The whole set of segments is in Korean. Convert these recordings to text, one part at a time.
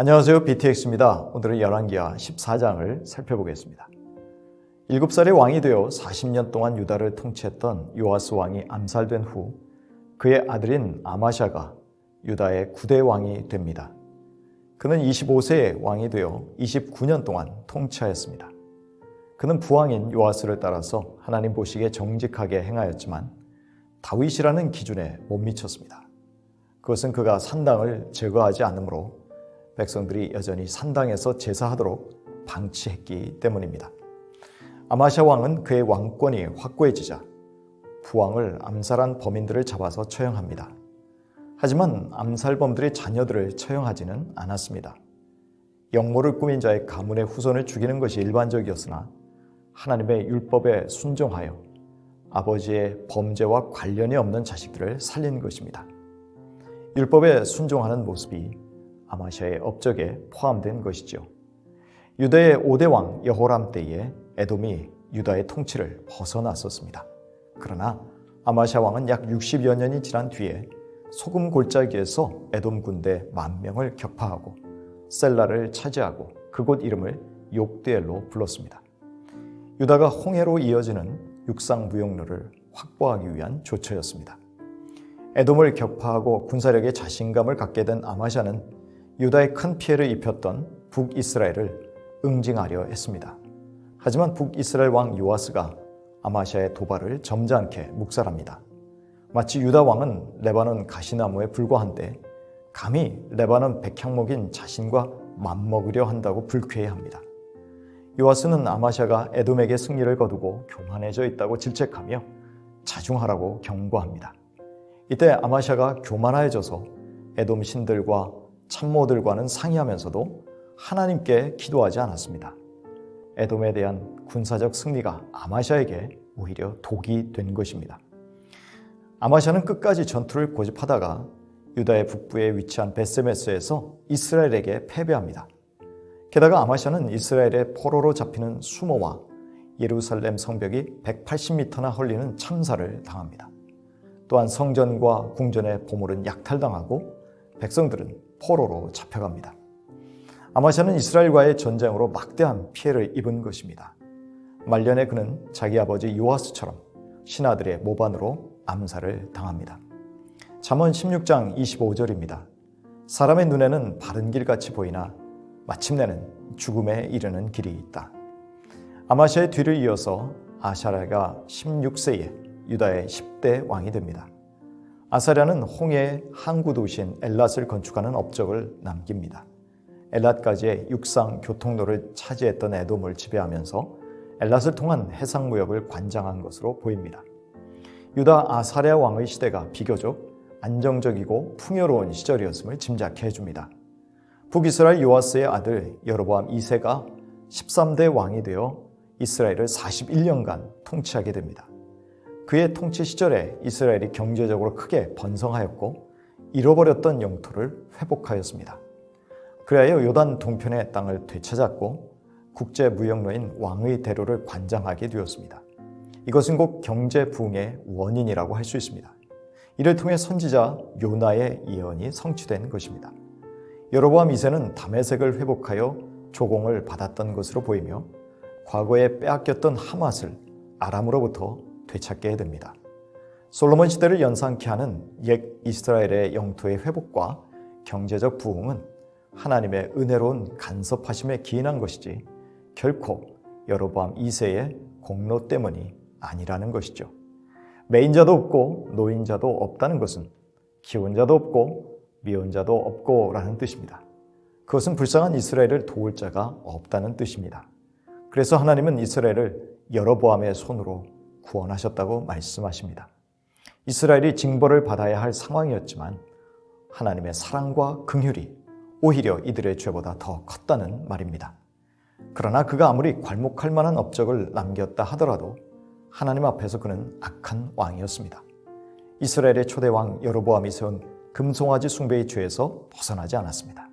안녕하세요. BTX입니다. 오늘은 열왕기하 14장을 살펴보겠습니다. 7살의 왕이 되어 40년 동안 유다를 통치했던 요아스 왕이 암살된 후 그의 아들인 아마샤가 유다의 9대 왕이 됩니다. 그는 25세의 왕이 되어 29년 동안 통치하였습니다. 그는 부왕인 요아스를 따라서 하나님 보시기에 정직하게 행하였지만 다윗이라는 기준에 못 미쳤습니다. 그것은 그가 산당을 제거하지 않으므로 백성들이 여전히 산당에서 제사하도록 방치했기 때문입니다. 아마샤 왕은 그의 왕권이 확고해지자 부왕을 암살한 범인들을 잡아서 처형합니다. 하지만 암살범들의 자녀들을 처형하지는 않았습니다. 영모를 꾸민 자의 가문의 후손을 죽이는 것이 일반적이었으나 하나님의 율법에 순종하여 아버지의 범죄와 관련이 없는 자식들을 살린 것입니다. 율법에 순종하는 모습이 아마샤의 업적에 포함된 것이죠. 유다의 5대 왕 여호람 때에 에돔이 유다의 통치를 벗어났었습니다. 그러나 아마샤 왕은 약 60여 년이 지난 뒤에 소금 골짜기에서 에돔 군대 만 명을 격파하고 셀라를 차지하고 그곳 이름을 욕대엘로 불렀습니다. 유다가 홍해로 이어지는 육상 무역로를 확보하기 위한 조처였습니다. 에돔을 격파하고 군사력에 자신감을 갖게 된 아마샤는 유다에 큰 피해를 입혔던 북이스라엘을 응징하려 했습니다. 하지만 북이스라엘 왕 요아스가 아마샤의 도발을 점잖게 묵살합니다. 마치 유다 왕은 레바논 가시나무에 불과한데 감히 레바논 백향목인 자신과 맞먹으려 한다고 불쾌해합니다. 요아스는 아마샤가 에돔에게 승리를 거두고 교만해져 있다고 질책하며 자중하라고 경고합니다. 이때 아마샤가 교만해져서 에돔 신들과 참모들과는 상의하면서도 하나님께 기도하지 않았습니다. 에돔에 대한 군사적 승리가 아마샤에게 오히려 독이 된 것입니다. 아마샤는 끝까지 전투를 고집하다가 유다의 북부에 위치한 베세메스에서 이스라엘에게 패배합니다. 게다가 아마샤는 이스라엘의 포로로 잡히는 수모와 예루살렘 성벽이 180m나 헐리는 참사를 당합니다. 또한 성전과 궁전의 보물은 약탈당하고 백성들은 포로로 잡혀갑니다. 아마샤는 이스라엘과의 전쟁으로 막대한 피해를 입은 것입니다. 말년에 그는 자기 아버지 요아스처럼 신하들의 모반으로 암살을 당합니다. 잠언 16장 25절입니다. 사람의 눈에는 바른 길 같이 보이나 마침내는 죽음에 이르는 길이 있다. 아마샤의 뒤를 이어서 아샤라가 16세에 유다의 10대 왕이 됩니다. 아사랴는 홍해의 항구 도시인 엘랏을 건축하는 업적을 남깁니다. 엘랏까지의 육상 교통로를 차지했던 에돔을 지배하면서 엘랏을 통한 해상 무역을 관장한 것으로 보입니다. 유다 아사랴 왕의 시대가 비교적 안정적이고 풍요로운 시절이었음을 짐작해 줍니다. 북이스라엘 요아스의 아들 여로보암 2세가 13대 왕이 되어 이스라엘을 41년간 통치하게 됩니다. 그의 통치 시절에 이스라엘이 경제적으로 크게 번성하였고 잃어버렸던 영토를 회복하였습니다. 그리하여 요단 동편의 땅을 되찾았고 국제 무역로인 왕의 대로를 관장하게 되었습니다. 이것은 곧 경제 부흥의 원인이라고 할 수 있습니다. 이를 통해 선지자 요나의 예언이 성취된 것입니다. 여로보암 2세는 다메색을 회복하여 조공을 받았던 것으로 보이며 과거에 빼앗겼던 하맛을 아람으로부터 되찾게 됩니다. 솔로몬 시대를 연상케 하는 옛 이스라엘의 영토의 회복과 경제적 부흥은 하나님의 은혜로운 간섭하심에 기인한 것이지 결코 여로보암 2세의 공로 때문이 아니라는 것이죠. 매인자도 없고 노인자도 없다는 것은 기혼자도 없고 미혼자도 없고라는 뜻입니다. 그것은 불쌍한 이스라엘을 도울 자가 없다는 뜻입니다. 그래서 하나님은 이스라엘을 여로보암의 손으로 구원하셨다고 말씀하십니다. 이스라엘이 징벌을 받아야 할 상황이었지만 하나님의 사랑과 긍휼이 오히려 이들의 죄보다 더 컸다는 말입니다. 그러나 그가 아무리 괄목할 만한 업적을 남겼다 하더라도 하나님 앞에서 그는 악한 왕이었습니다. 이스라엘의 초대 왕 여로보암이 세운 금송아지 숭배의 죄에서 벗어나지 않았습니다.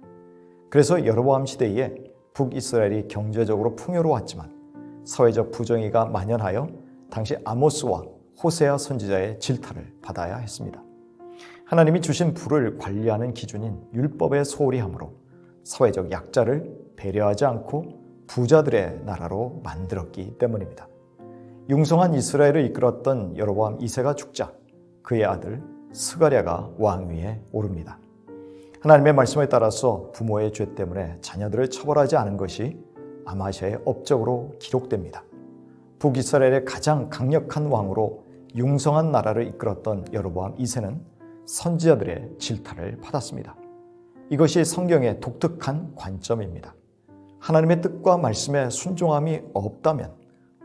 그래서 여로보암 시대에 북이스라엘이 경제적으로 풍요로웠지만 사회적 부정의가 만연하여 당시 아모스와 호세아 선지자의 질타를 받아야 했습니다. 하나님이 주신 불을 관리하는 기준인 율법에 소홀히 함으로 사회적 약자를 배려하지 않고 부자들의 나라로 만들었기 때문입니다. 융성한 이스라엘을 이끌었던 여로보암 2세가 죽자 그의 아들 스가랴가 왕위에 오릅니다. 하나님의 말씀에 따라서 부모의 죄 때문에 자녀들을 처벌하지 않은 것이 아마시아의 업적으로 기록됩니다. 북이스라엘의 가장 강력한 왕으로 융성한 나라를 이끌었던 여로보암 2세는 선지자들의 질타를 받았습니다. 이것이 성경의 독특한 관점입니다. 하나님의 뜻과 말씀에 순종함이 없다면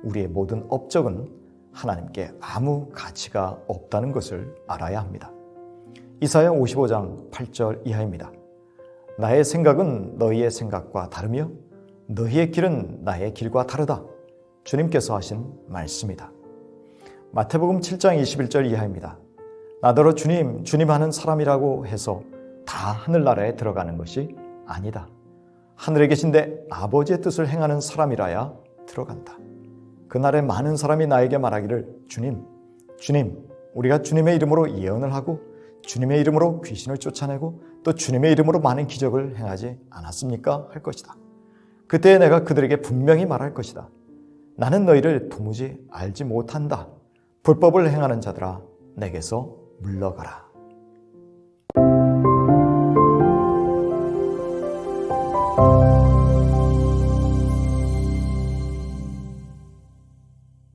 우리의 모든 업적은 하나님께 아무 가치가 없다는 것을 알아야 합니다. 이사야 55장 8절 이하입니다. 나의 생각은 너희의 생각과 다르며 너희의 길은 나의 길과 다르다. 주님께서 하신 말씀이다. 마태복음 7장 21절 이하입니다. 나더러 주님, 주님 하는 사람이라고 해서 다 하늘나라에 들어가는 것이 아니다. 하늘에 계신데 아버지의 뜻을 행하는 사람이라야 들어간다. 그날에 많은 사람이 나에게 말하기를 주님, 주님, 우리가 주님의 이름으로 예언을 하고 주님의 이름으로 귀신을 쫓아내고 또 주님의 이름으로 많은 기적을 행하지 않았습니까? 할 것이다. 그때 내가 그들에게 분명히 말할 것이다. 나는 너희를 도무지 알지 못한다. 불법을 행하는 자들아, 내게서 물러가라.